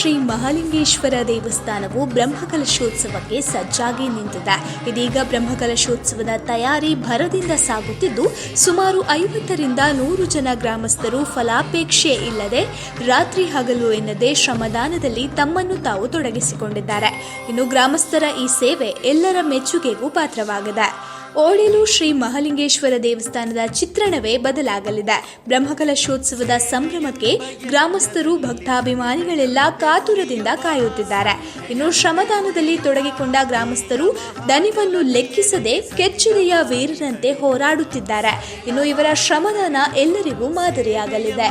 ಶ್ರೀ ಮಹಾಲಿಂಗೇಶ್ವರ ದೇವಸ್ಥಾನವು ಬ್ರಹ್ಮಕಲಶೋತ್ಸವಕ್ಕೆ ಸಜ್ಜಾಗಿ ನಿಂತಿದೆ. ಇದೀಗ ಬ್ರಹ್ಮಕಲಶೋತ್ಸವದ ತಯಾರಿ ಭರದಿಂದ ಸಾಗುತ್ತಿದ್ದು, ಸುಮಾರು ಐವತ್ತರಿಂದ ನೂರು ಜನ ಗ್ರಾಮಸ್ಥರು ಫಲಾಪೇಕ್ಷೆ ಇಲ್ಲದೆ ರಾತ್ರಿ ಹಗಲು ಎನ್ನದೆ ಶ್ರಮದಾನದಲ್ಲಿ ತಮ್ಮನ್ನು ತಾವು ತೊಡಗಿಸಿಕೊಂಡಿದ್ದಾರೆ. ಇನ್ನು ಗ್ರಾಮಸ್ಥರ ಈ ಸೇವೆ ಎಲ್ಲರ ಮೆಚ್ಚುಗೆಗೂ ಪಾತ್ರವಾಗಿದೆ. ಓಳಿಲು ಶ್ರೀ ಮಹಾಲಿಂಗೇಶ್ವರ ದೇವಸ್ಥಾನದ ಚಿತ್ರಣವೇ ಬದಲಾಗಲಿದೆ. ಬ್ರಹ್ಮಕಲಶೋತ್ಸವದ ಸಂಭ್ರಮಕ್ಕೆ ಗ್ರಾಮಸ್ಥರು ಭಕ್ತಾಭಿಮಾನಿಗಳೆಲ್ಲ ಕಾತುರದಿಂದ ಕಾಯುತ್ತಿದ್ದಾರೆ. ಇನ್ನು ಶ್ರಮದಾನದಲ್ಲಿ ತೊಡಗಿಕೊಂಡ ಗ್ರಾಮಸ್ಥರು ದನಿವನ್ನು ಲೆಕ್ಕಿಸದೆ ಕೆಚ್ಚುದೆಯ ವೀರರಂತೆ ಹೋರಾಡುತ್ತಿದ್ದಾರೆ. ಇನ್ನು ಇವರ ಶ್ರಮದಾನ ಎಲ್ಲರಿಗೂ ಮಾದರಿಯಾಗಲಿದೆ.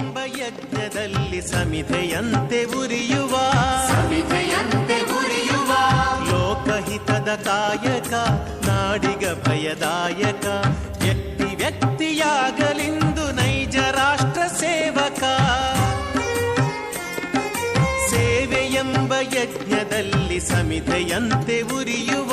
ಲೋಕಹಿತದ ಕಾಯಕ ನಾಡಿಗ ಭಯದಾಯಕ ವ್ಯಕ್ತಿ ವ್ಯಕ್ತಿಯಾಗಲಿಂದು ನೈಜ ರಾಷ್ಟ್ರ ಸೇವಕ. ಸೇವೆ ಎಂಬ ಯಜ್ಞದಲ್ಲಿ ಸಮಿತೆಯಂತೆ ಉರಿಯುವ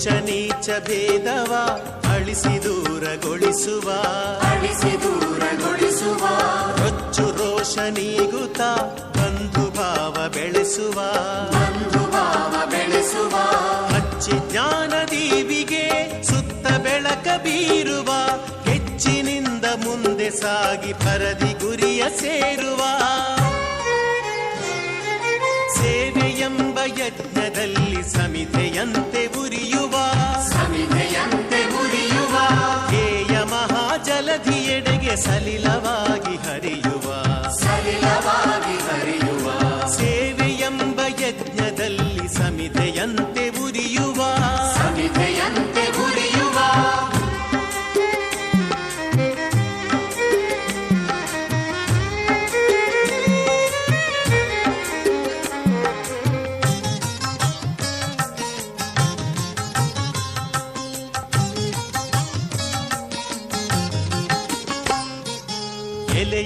ಉಚ್ಚ ನೀಚ ಭೇದವ ಅಳಿಸಿ ದೂರಗೊಳಿಸುವ. ಅಳಿಸಿ ರೊಚ್ಚು ರೋಷ ನೀಗುತ ಬಂಧು ಭಾವ ಬೆಳೆಸುವ. ಹಚ್ಚಿ ಜ್ಞಾನ ದೀವಿಗೆ ಸುತ್ತ ಬೆಳಕ ಬೀರುವ. ಹೆಚ್ಚಿನಿಂದ ಮುಂದೆ ಸಾಗಿ ಪರದಿ ಗುರಿಯ ಸೇರುವ. ಸೇವೆ ಎಂಬ ಯಜ್ಞದಲ್ಲಿ ಸಮಿತೆಯಂತೆ ಸಲಿಲವಾಗಿ ಹರಿಯುವ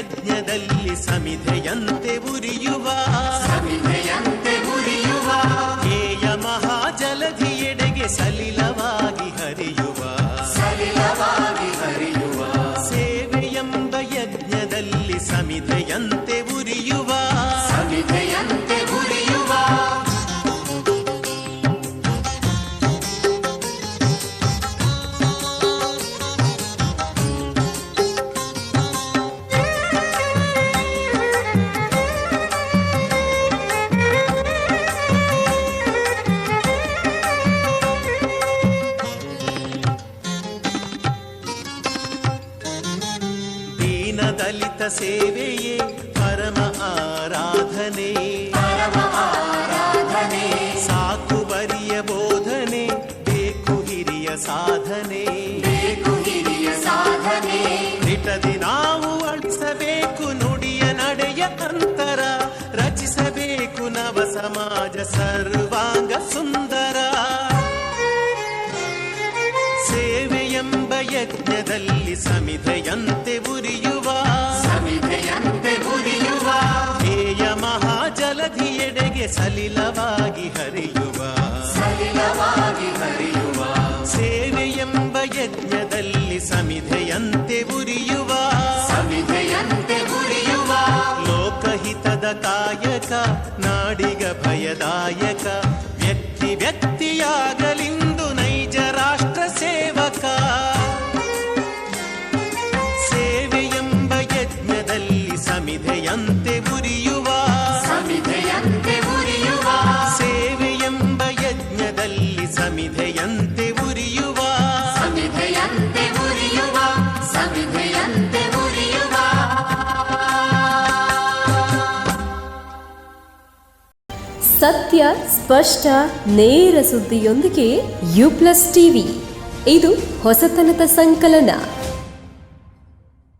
ಯಜ್ಞದಲ್ಲಿ ಸಮಿಧೆಯಂತೆ ಉರಿಯುವ. ಧ್ಯೇಯ ಮಹಾಜಲಧಿಯೆಡೆಗೆ ಸಲಿಲವಾಗಿ ದಲಿತ ಸೇವೆಯೇ ಪರಮ ಆರಾಧನೆ. ಸಾಕು ಬರಿಯ ಬೋಧನೆ ಬೇಕು ಹಿರಿಯ ಸಾಧನೆ. ನಿಟದಿ ನಾವು ಅಳಿಸಬೇಕು ನುಡಿಯ ನಡೆಯ ಅಂತರ ರಚಿಸಬೇಕು ನವ ಸಮಾಜ ಸರ್ವಾಂಗ ಸುಂದರ. ಸೇವೆ ಎಂಬ ಯಜ್ಞದಲ್ಲಿ ಸಮಿತೆಯಂತೆ ಉರಿಯುವ ಮಹಾಜಲಧಿಯೆಡೆಗೆ ಸಲಿಲವಾಗಿ ಹರಿಯುವ ಸೇವೆ ಎಂಬ ಯಜ್ಞದಲ್ಲಿ ಸಮಿಧೆಯಂತೆ ಉರಿಯುವ ಲೋಕಹಿತದ ಕಾಯಕ ನಾಡಿಗ ಭಯದಾಯಕ ವ್ಯಕ್ತಿ ವ್ಯಕ್ತಿಯಾಗಲಿಂದು ನೈಜ ರಾಷ್ಟ್ರ ಸೇವಕ. ಸೇವೆ ಎಂಬ ಯಜ್ಞದಲ್ಲಿ ಸಮಿಧೆಯಂತೆ ಸಮಿಧೆಯಂತೆ ಉರಿಯುವ. ಸಮಿಧೆಯಂತೆ ಉರಿಯುವ ಸಮಿಧೆಯಂತೆ ಉರಿಯುವ. ಸತ್ಯ, ಸ್ಪಷ್ಟ, ನೇರ ಸುದ್ದಿಯೊಂದಿಗೆ ಯು ಪ್ಲಸ್ ಟಿವಿ. ಇದು ಹೊಸತನದ ಸಂಕಲನ.